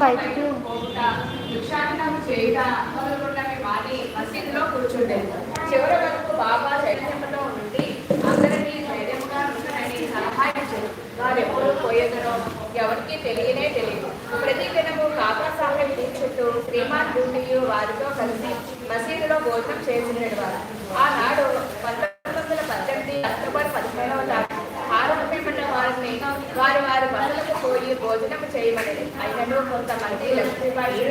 బయటకు మసీదులో కూర్చుండే చివరి వరకు బాబా చైతన్యంలో ఉండి అందరికీ ధైర్యంగా ఉంటారని సలహా ఇచ్చారు వారు ఎప్పుడు పోయేదరో ఎవరికి తెలియనే తెలియదు. ప్రతి దినము బాబా సాహెబ్ చుట్టూ శ్రీమాన్ గుండియు వారితో కలిసి మసీదులో భోజనం చేసినడు వారు భోజనం చేయమని అయినను కొంతమంది లక్ష్మీబాయి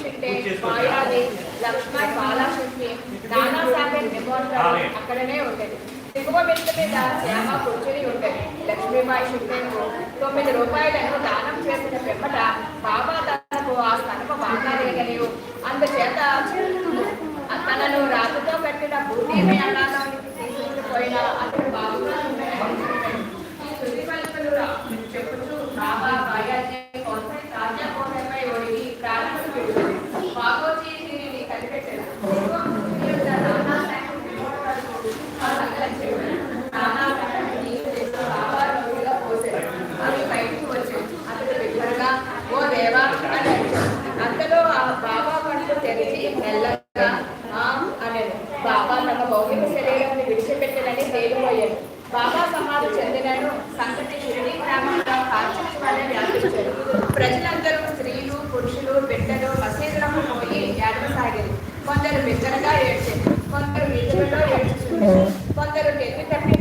షిండే మాయాది లక్ష్మణ్ బాలాశక్తి షిండే నానా అక్కడనే ఉండేది. దిగువ మెట్ల మీద శ్యామ కూర్చుని ఉండేది. లక్ష్మీబాయి షిండేకు తొమ్మిది రూపాయలను దానం చేసిన పిమ్మట బాబా తనకు ఆ కనుక బాగా లేగలేవు అందుచేత తనను రాతితో పెట్టిన భూమి మేళాలోనికి మెల్లగా "ఆ" అనెను. బాబా తమ భౌతిక శరీరాన్ని విడిచిపెట్టనని తేలిపోయాడు బాబా సమాధి చెందినను సంగతి షిరిడి గ్రామంలో కార్చిచ్చు వలె వ్యాపించాడు ప్రజలందరూ స్త్రీలు పురుషులు బిడ్డలు మసీదులకు పోయి ఏడవసాగారు కొందరు బిగ్గరగా ఏడ్చారు కొందరు వీధులలో ఏడ్చుచున్నారు కొందరు గెలి తప్పి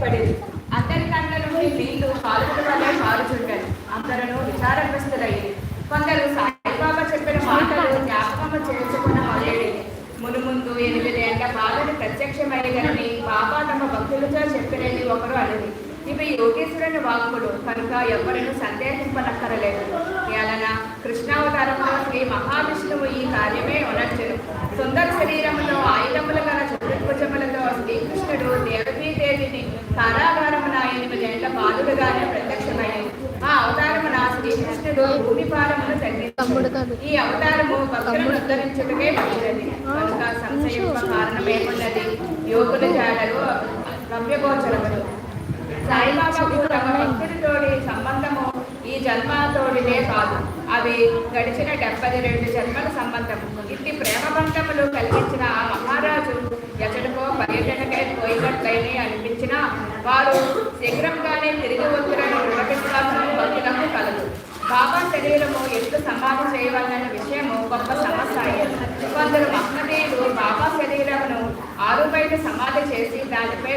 ముందు ఎనిమిది ఏళ్ళ బాధను ప్రత్యక్షమైనదని బాబా తమ భక్తులతో చెప్పలేని ఒకరు అన్నది ఇవి యోగేశ్వరుని వాక్కులు కనుక ఎవరిని సందేహింపనక్కరలేదు. ఏలన కృష్ణావతారంలో శ్రీ మహావిష్ణువు ఈ కార్యమే ఉనర్చను సుందర శరీరంలో ఆయుధముల గల చతుర్భుజములతో శ్రీకృష్ణుడు దేవతీదేవిని కారాగారమున ఎనిమిదేళ్ళ బాలుడుగానే ప్రత్యక్షమైనది శ్రీకృష్ణుడు భూమి పాలమును ఈ అవతారము భక్తులను ఉద్ధరించుటకే వచ్చినది కనుక సంశయింప కారణమేమున్నది యోగుల జాడలు గమ్యగోచరములు. సాయిబాబాకు తమ భక్తుడితోడి సంబంధము ఈ జన్మతోడినే కాదు. అవి గడిచిన డెబ్బై రెండు జన్మల సంబంధము. ఇట్టి ప్రేమ బంధములు కలిగించిన ఆ మహారాజు ఎచ్చడికో పర్యటనకై పోయినట్లయినే అనిపించినా వారు శీఘ్రంగానే తిరిగి వచ్చునని అయ్యేది. కొందరు మహమ్మదీయులు బాబా శరీరమును ఆరు బయట సమాధి చేసి దానిపై